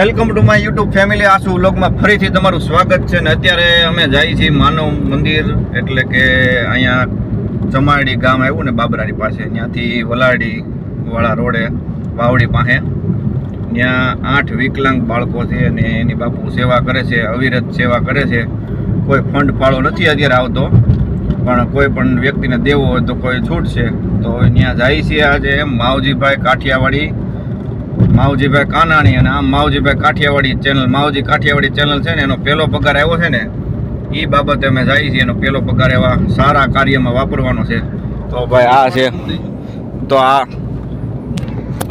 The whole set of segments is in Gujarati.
Welcome to my YouTube family. આસુ વ્લોગમાં ફરીથી તમારું સ્વાગત છે ને અત્યારે અમે જઈએ છીએ માનવ મંદિર, એટલે કે અહીંયા ચમાડી ગામ આવ્યું ને બાબરાની પાસે. ત્યાંથી વલાડી વાળા રોડે, વાવડી પાસે. ત્યાં આઠ વિકલાંગ બાળકો છે અને એની બાપુ સેવા કરે છે, અવિરત સેવા કરે છે. કોઈ ફંડ ફાળો નથી અત્યારે આવતો, પણ કોઈ પણ વ્યક્તિને દેવો હોય તો કોઈ છૂટ છે તો ત્યાં જાય છીએ આજે માવજીભાઈ કાઠિયાવાડી માવજીભાઈ કાનાણી અને આમ માવજીભાઈ કાઠિયાવાડી ચેનલ માવજી કાઠિયાવાડી ચેનલ છે ને, એનો પહેલો પગાર આવ્યો છે ને એ બાબતે અમે જઈએ છીએ, એનો પહેલો પગાર એવા સારા કાર્યમાં વાપરવાનો છે. તો ભાઈ આ છે, તો આ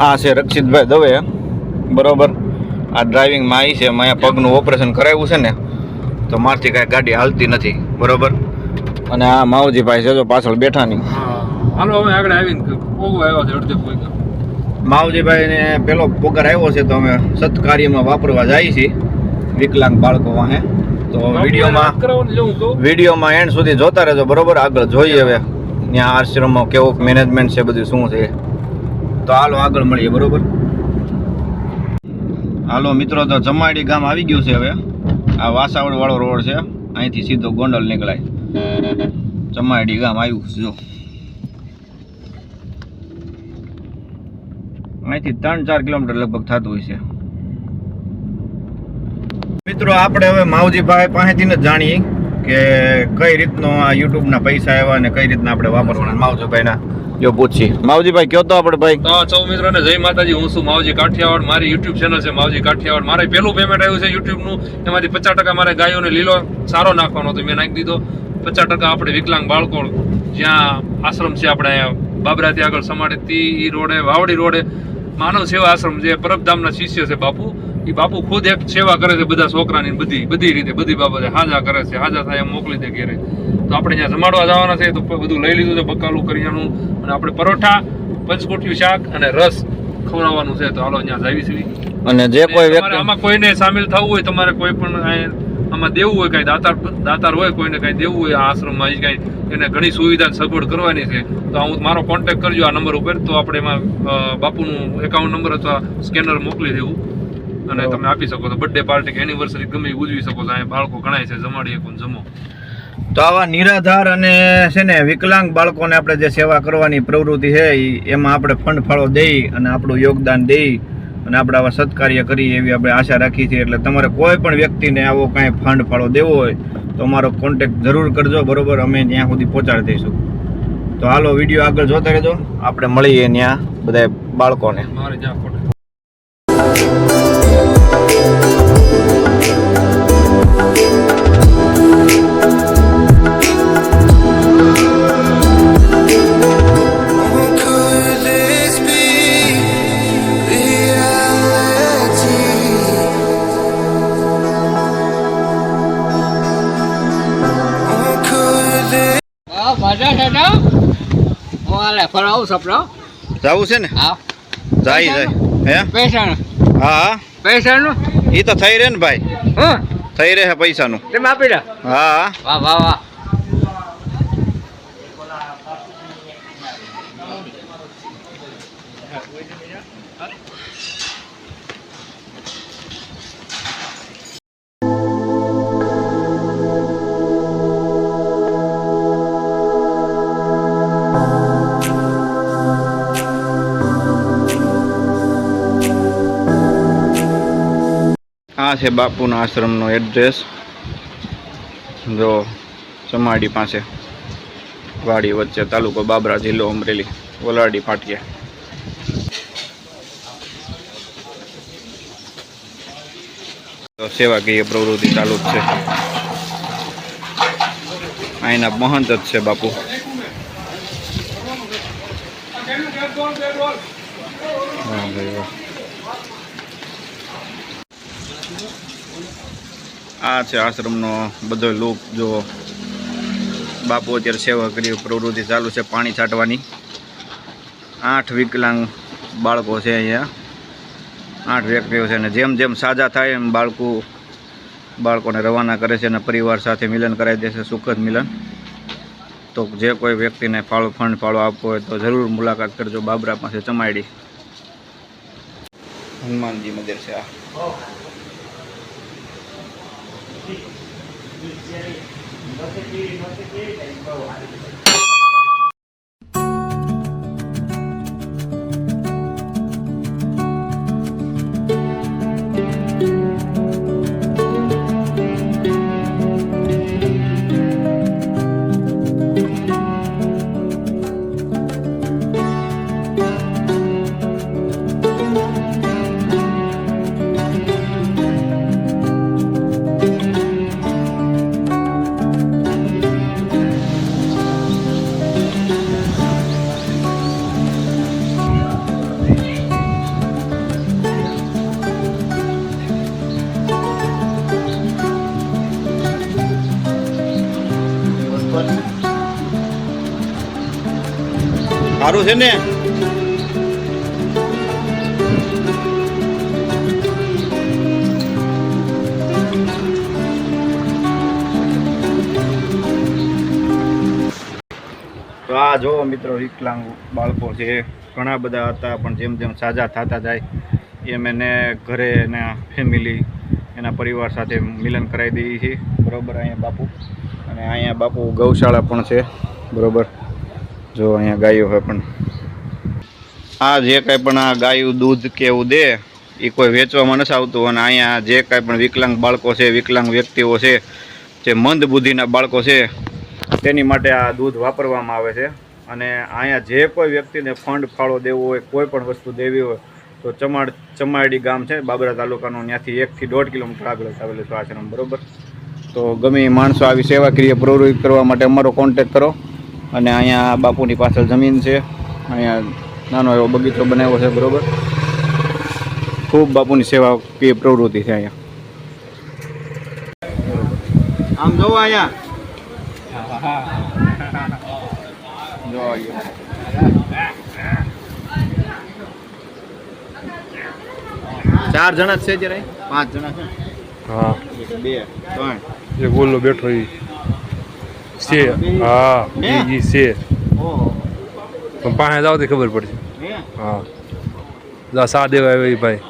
આ છે રક્ષિતભાઈ દવે બરોબર? આ ડ્રાઇવિંગમાં આવી છે અહીંયા પગનું ઓપરેશન કરાવ્યું છે ને, તો મારથી કાંઈ ગાડી હાલતી નથી, બરોબર? અને આ માવજીભાઈ છે જો પાછળ બેઠા નહીં હાલો, હવે આગળ આવીને આવ્યો છે અડધે માવજીભાઈને પેલો પગાર આવ્યો છે તો અમે સત્કાર્યમાં વાપરવા જઈએ છીએ વિકલાંગ બાળકો વાહે. તો વિડીયોમાં વિડીયોમાં એન્ડ સુધી જોતા રહેજો બરોબર? આગળ જોઈએ હવે. ત્યાં આશ્રમમાં કેવો મેનેજમેન્ટ છે બધું શું છે? તો હાલો આગળ મળીએ બરોબર? હાલો મિત્રો તો જમાડી ગામ આવી ગયું છે હવે. આ વાસાવડ વાળો રોડ છે. અહીંથી સીધો ગોંડલ નીકળાય. જમાડી ગામ આવ્યું જો. અહીંથી ત્રણ ચાર કિલોમીટર લગભગ થતું હોય છે. મિત્રો, આપણે હવે માવજીભાઈ પાસેથી જ જાણીએ કે કઈ રીતનો આ યુટ્યુબના પૈસા આવ્યા અને કઈ રીતના આપણે વાપરવાના. માવજીભાઈના જો પૂછી માવજીભાઈ, કયો તો આપણે ભાઈ? તો સૌ મિત્રોને જય માતાજી, હું છું માવજી કાઠિયાવાડ. મારી યુટ્યુબ ચેનલ છે માવજી કાઠિયાવાડ. મારે પહેલું પેમેન્ટ આવ્યું છે યુટ્યુબનું. એમાંથી પચાસ ટકા મારે ગાયોને લીલો સારો નાખવાનો હતો, મેં નાખી દીધો. પચાસ ટકા આપણે વિકલાંગ બાળકો જ્યાં આશ્રમ છે, આપણે બાબરાથી આગળ સમાડે, તી રોડે, વાવડી રોડે માનવ સેવા આશ્રમ જે પરબધામના શિષ્ય છે બાપુ. એ બાપુ ખુદ એક સેવા કરે છે બધા છોકરાની બધી બધી રીતે બધી બાબતે હાજા કરે છે હાજા થાય એમ મોકલી દે ઘેરે. તો આપણે ત્યાં જમાડવા જવાના છે તો બધું લઈ લીધું છે બકાલું કરિયાણું અને આપણે પરોઠા પંચકોઠિયું શાક અને રસ ખવડાવવાનું છે. તો હાલો અહીંયા જાવી છીએ અને જે કોઈ વ્યક્તિ આમાં કોઈને સામેલ થવું હોય તમારે કોઈ પણ આમાં દેવું હોય કાંઈ દાતાર દાતાર હોય કોઈને કાંઈ દેવું હોય આ આશ્રમમાં ઈ કાંઈ એને ઘણી સુવિધા સગવડ કરવાની છે. તો હું મારો કોન્ટેક્ટ કરજો આ નંબર ઉપર તો આપણે એમાં બાપુનું એકાઉન્ટ નંબર અથવા સ્કેનર મોકલી દેવું. અને તમે આપી શકો તો બર્થડે પાર્ટી કે એનિવર્સરી ગમે ઉજવી શકો છો. અહીંયા બાળકો ઘણાય છે જમાડી શકો જમો. તો આવા નિરાધાર અને છે ને વિકલાંગ બાળકોને આપણે જે સેવા કરવાની પ્રવૃત્તિ છે એમાં આપણે ફંડ ફાળો દઈ અને આપણું યોગદાન દઈ અને આપણે આવા સત્કાર્ય કરીએ એવી આપણે આશા રાખી છીએ. એટલે તમારે કોઈ પણ વ્યક્તિને આવો કાંઈ ફંડ ફાળો દેવો હોય, તો અમારો કોન્ટેક્ટ જરૂર કરજો. બરોબર? અમે ત્યાં સુધી પહોંચાડી દઈશું. તો હાલો, વીડિયો આગળ જોતા રહેજો. આપણે મળીએ ત્યાં બધા બાળકોને. મારે જ્યાં ફરાવું સપનો જવું છે ને? હા. જાય જાય. હે? પૈસાનું? હા. પૈસાનું? એ તો થઈ રહે ને ભાઈ. હા? થઈ રહે પૈસાનું. તેમ આપી દો. હા હા. વાહ વાહ વાહ. છે બાપુના આશ્રમનો એડ્રેસ જો ચમાડી પાસે વાડી વચ્ચે તાલુકો બાબરા જિલ્લો અમરેલી વલાડી ફાટિયા સેવાકીય પ્રવૃત્તિ ચાલુ જ છે. અહીંના મહંત જ છે બાપુ. આ છે આશ્રમનો બધો લુક જો બાપુ અત્યારે સેવા કરી, પ્રવૃત્તિ ચાલુ છે પાણી છાંટવાની. આઠ વિકલાંગ બાળકો છે અહીંયા. આઠ વ્યક્તિઓ છે અને જેમ જેમ સાજા થાય એમ બાળકો, બાળકોને રવાના કરે છે અને પરિવાર સાથે મિલન કરાવી દે છે સુખદ મિલન. તો જે કોઈ વ્યક્તિને ફાળો, ફંડ ફાળો આપવો હોય તો જરૂર મુલાકાત કરજો બાબરા પાસે ચમાડી હનુમાનજી મંદિર છે આ. કેવી કેવી કેવી સારું છે ને? તો આ જો મિત્રો વિકલાંગ બાળકો છે, ઘણા બધા હતા, પણ જેમ જેમ સાજા થતા જાય, એમ એને ઘરે એના ફેમિલી એના પરિવાર સાથે મિલન કરાવી દઈએ છીએ. બરોબર, અહીંયા બાપુ. અને અહીંયા બાપુ ગૌશાળા પણ છે. બરોબર. જો અહીંયા ગાયો હોય પણ. આ જે કાંઈ પણ આ ગાયું દૂધ કે એવું દે, એ કોઈ વેચવામાં નથી આવતું. અને અહીંયા જે કાંઈ પણ વિકલાંગ બાળકો છે, વિકલાંગ વ્યક્તિઓ છે, જે મંદ બુદ્ધિના બાળકો છે, તેની માટે આ દૂધ વાપરવામાં આવે છે. અને અહીંયા જે કોઈ વ્યક્તિને ફંડ ફાળો દેવો હોય, કોઈ પણ વસ્તુ દેવી હોય, તો ચમાડ ચમાડી ગામ છે, બાબરા તાલુકાનું, ત્યાંથી એકથી દોઢ કિલોમીટર આગળ આવેલું છે આશ્રમ, બરોબર? તો ગમે એ માણસો આવી સેવાકીય પ્રવૃત્તિ કરવા માટે અમારો કોન્ટેક કરો. અને અહીંયા બાપુની પાછળ જમીન છે. અહીંયા નાનો એવો બગીચો બનાવ્યો છે બરાબર? ખૂબ બાપુની સેવાકીય પ્રવૃત્તિ છે અહીંયા. આમ જોવો અહીંયા. જો ચાર જણા છે જરાય પાંચ જણા છે હા. બે ત્રણ. એક ઓલો બેઠો ઈ. છે. હા એ જી છે. પણ પાસે જાવ તો ખબર પડશે. હા? જા સા દેવા આવ્યો ઈ ભાઈ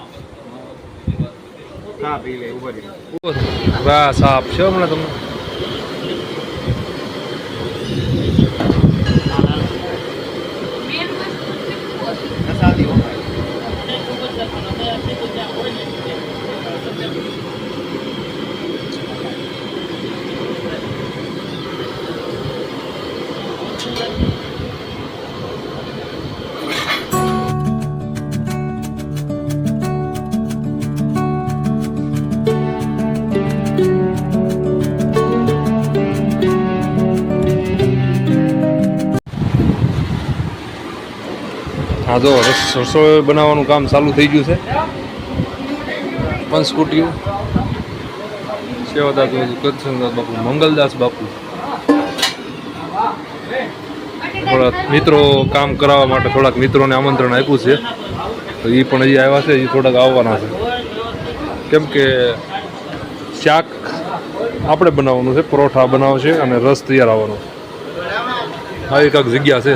બસ સાપ છે હમણાં તમને. હા જો રસોઈ બનાવવાનું કામ ચાલુ થઈ ગયું છે. પંચકુટી સેવાદાસ બાપુ કચ્છદાસ બાપુ, મંગલદાસ બાપુ. થોડાક મિત્રો કામ કરાવવા માટે થોડાક મિત્રોને આમંત્રણ આપ્યું છે. તો એ પણ હજી આવ્યા છે એ થોડાક આવવાના છે. કેમ કે શાક આપણે બનાવવાનું છે, પરોઠા બનાવશે અને રસ તૈયાર આવવાનો આવી કાંઈક જગ્યા છે.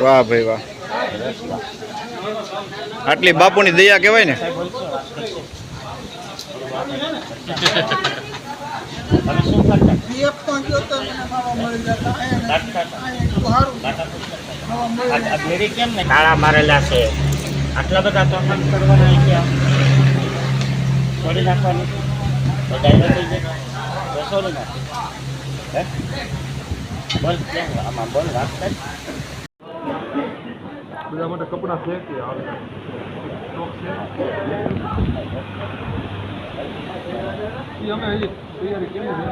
વાહ ભાઈ વાહ. આટલી બાપુની દયા કહેવાય ને. પીએફ પણ ગયો તો મને ખાવા મળી જતા અહીંયા અહીંયા સારું કેમ ને તાળા મારેલા છે. આટલા બધા તોફાન કરવાના ક્યાં? છોડી નાખવાની. તો ડાયરેક્ટ થઈ જાય તો છોડી નાખ. હે? બોલ કેમ આમાં બોલ વાત કર. બધા માટે કપડાં છે કે સ્ટોક છે? એ અમે હજી તૈયારી કરી છે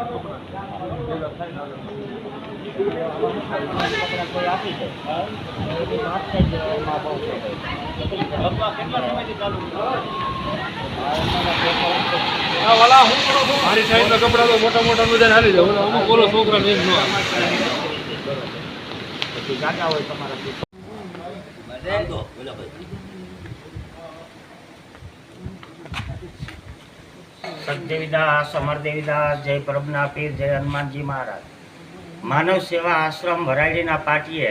કપડાં મારી તો મોટા મોટા બધા હાલી જાવ અમુક બોલો છોકરા ને ન હોય તમારા સદદેવીદાસ અમરદેવીદાસ જય પ્રભના પીર જય હનુમાનજી મહારાજ. માનવ સેવા આશ્રમ વરાળીના પાટીએ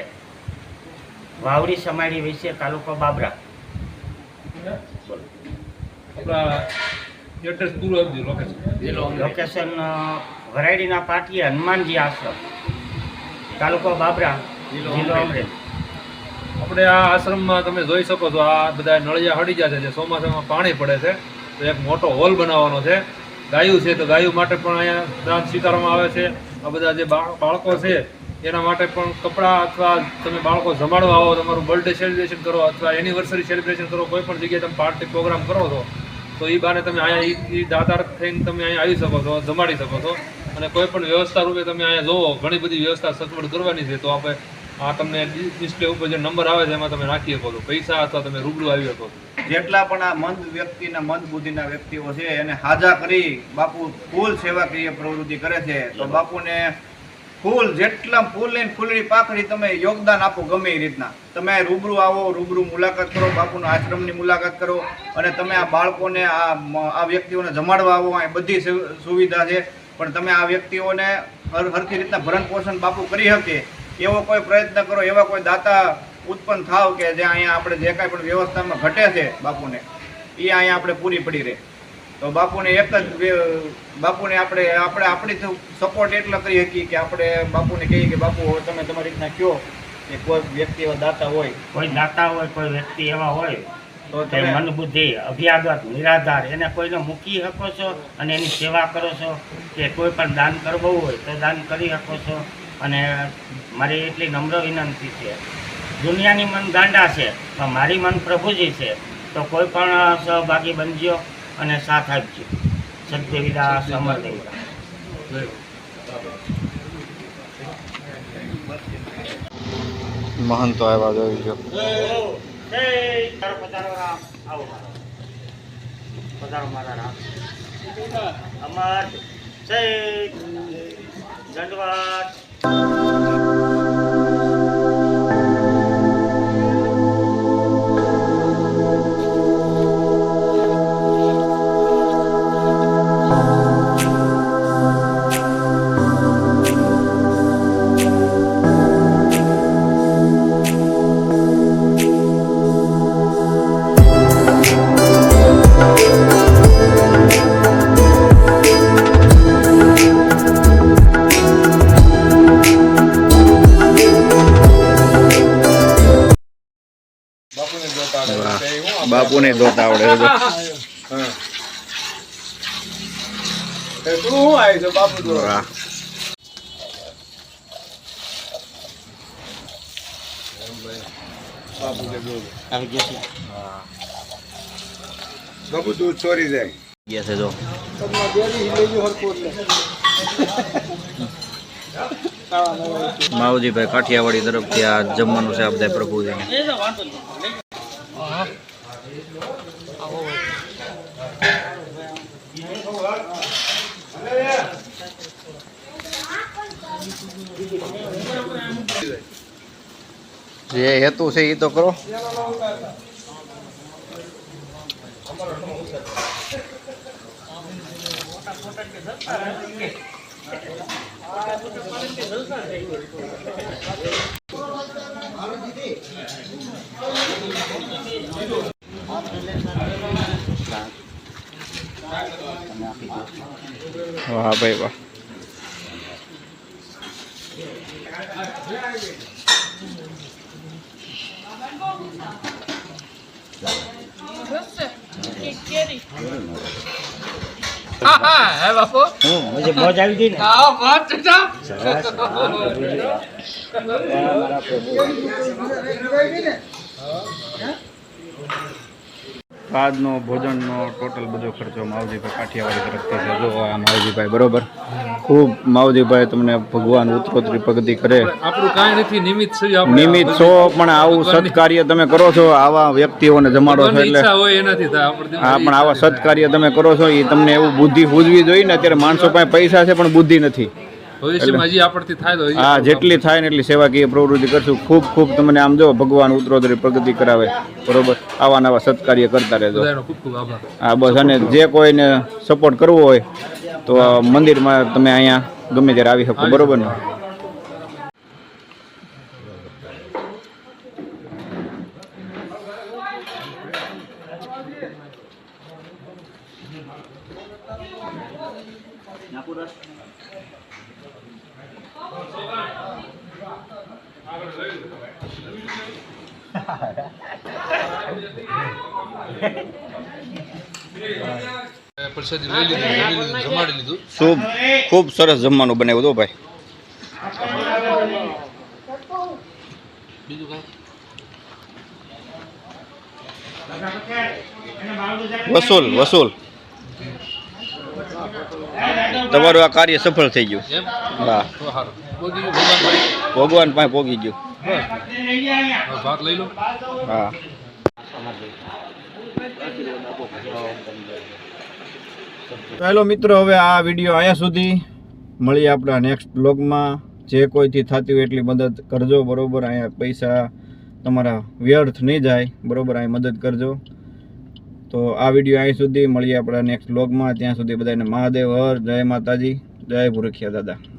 વાવડી સમાડી વિશે તાલુકો બાબરા. લોકેશન વરાયડીના પાટીએ હનુમાનજી આશ્રમ. તાલુકો બાબરા જિલ્લો અમરેલી આપણે આ આશ્રમમાં તમે જોઈ શકો છો આ બધા નળિયા હડી જાય છે જે ચોમાસામાં પાણી પડે છે. તો એક મોટો હોલ બનાવવાનો છે. ગાયું છે તો ગાયું માટે પણ અહીંયા દાન સ્વીકારવામાં આવે છે. આ બધા જે બાળકો છે, એના માટે પણ કપડાં અથવા તમે બાળકો જમાડવા આવો, તમારું બર્થડે સેલિબ્રેશન કરો અથવા એનિવર્સરી સેલિબ્રેશન કરો, કોઈ પણ જગ્યાએ તમે પાર્ટી પ્રોગ્રામ કરો છો, તો એ બાને તમે અહીંયા એ દાતાર થઈને તમે અહીંયા આવી શકો છો, જમાડી શકો છો. અને કોઈ પણ વ્યવસ્થા રૂપે તમે અહીંયા જોવો, ઘણી બધી વ્યવસ્થા સગવડ કરવાની છે, તો આપણે આ તમને ડિસ્પ્લે ઉપર જે નંબર આવે છે એમાં તમે રાખી શકો છો. પૈસા અથવા તમે રૂબરૂ આવી શકો છો. જેટલા પણ આ મંદ વ્યક્તિના મંદ બુદ્ધિના વ્યક્તિઓ છે એને હાજા કરી બાપુ ફૂલ સેવાકીય પ્રવૃત્તિ કરે છે તો બાપુને ફૂલ જેટલા ફૂલ લઈને ફૂલની પાખડી તમે યોગદાન આપો ગમે એ રીતના. તમે રૂબરૂ આવો રૂબરૂ મુલાકાત કરો બાપુના આશ્રમની મુલાકાત કરો અને તમે આ બાળકોને આ આ વ્યક્તિઓને જમાડવા આવો એ બધી સુવિધા છે. પણ તમે આ વ્યક્તિઓને હર હરખી રીતના ભરણ પોષણ બાપુ કરી શકે. એવો કોઈ પ્રયત્ન કરો એવા કોઈ દાતા ઉત્પન્ન થાવ કે જે અહીંયા આપણે જે કાંઈ પણ વ્યવસ્થામાં ઘટે છે બાપુને એ અહીંયા આપણે પૂરી પડી રહે. તો બાપુને એક જ બાપુને આપણે આપણે આપણી સપોર્ટ એટલો કરી શકીએ કે આપણે બાપુને કહીએ કે બાપુ તમે તમારી રીતના કહો કે કોઈ વ્યક્તિ એવા દાતા હોય. કોઈ દાતા હોય કોઈ વ્યક્તિ એવા હોય તો તે મન બુદ્ધિ અભ્યાગત નિરાધાર એને કોઈને મૂકી શકો છો અને એની સેવા કરો છો કે કોઈ પણ દાન કરવું હોય તો દાન કરી શકો છો. અને મારી એટલી નમ્ર વિનંતી છે. દુનિયાની મન ગાંડા છે પણ મારી મન પ્રભુજી છે. તો કોઈ પણ સહભાગી બનજો અને સાથ આપજો. સદદેવીદાસ અમરદેવીદાસ મહંતો આવ્યા જોઈ છો પધારો પધારો આવો પધારો મારા રામ. અમર. જય Oh. બાપુને ધોતા આવડે છે બાપુ દૂધ ચોરી જાય. ગયા છે જો. માવજીભાઈ કાઠિયાવાડી તરફથી આ જમવાનું છે આ બધા પ્રભુજીને. જે હેતુ છે એ તો કરો. વાહ ભાઈ વાહ. હા હા હે બાપુ? હું મુજે મોજ આવી ગઈ ને. આવો વાત છે સરસ હા. મારા પ્રભુ. આજનો ભોજનનો ટોટલ બધો ખર્ચો માવજીભાઈ કાઠિયાવાડી તરફથી છે. જો આ માવજીભાઈ બરોબર. ખૂબ માવજીભાઈ તમને ભગવાન ઉત્તરોત્તરી પ્રગતિ કરે. આપણું કાંઈ નથી નિમિત્ત નિમિત્ત છો પણ આવું સત્કાર્ય તમે કરો છો. આવા વ્યક્તિઓને જમાડો છો એટલે હા પણ આવા સત્કાર્ય તમે કરો છો એ તમને એવું બુદ્ધિ પૂજવી જોઈએ ને અત્યારે માણસો પાસે પૈસા છે પણ બુદ્ધિ નથી. ભવિષ્યમાં હજી આપણથી થાય તો હા જેટલી થાય ને એટલી સેવાકીય પ્રવૃત્તિ કરશું. ખૂબ ખૂબ તમને આમ જો ભગવાન ઉત્તરોત્તરી પ્રગતિ કરાવે. બરોબર? આવા નવા સત્કાર્ય કરતા રહેજો. ખૂબ ખૂબ આભાર. હા બસ અને જે કોઈને સપોર્ટ કરવો હોય તો મંદિરમાં તમે અહીંયા ગમે ત્યારે આવી શકો. બરોબર ને? ખૂબ ખૂબ સરસ જમવાનું બનાવ્યું હતું ભાઈ. વસૂલ વસૂલ. તમારું આ કાર્ય સફળ થઈ ગયું. હા. ભગવાન પાસે પોગી ગયું. ભાત લઈ લો. હા. ચાલો મિત્રો, હવે આ વીડિયો અહીંયા સુધી. મળીએ આપણા નેક્સ્ટ બ્લોગમાં જે કોઈથી થતી હોય એટલી મદદ કરજો, બરોબર? અહીંયા પૈસા તમારા વ્યર્થ નહીં જાય, બરોબર? અહીં મદદ કરજો. તો આ વીડિયો અહીં સુધી. મળીએ આપણા નેક્સ્ટ બ્લોગમાં ત્યાં સુધી બધાને મહાદેવ, હર જય માતાજી. જય ભૂરખિયા દાદા.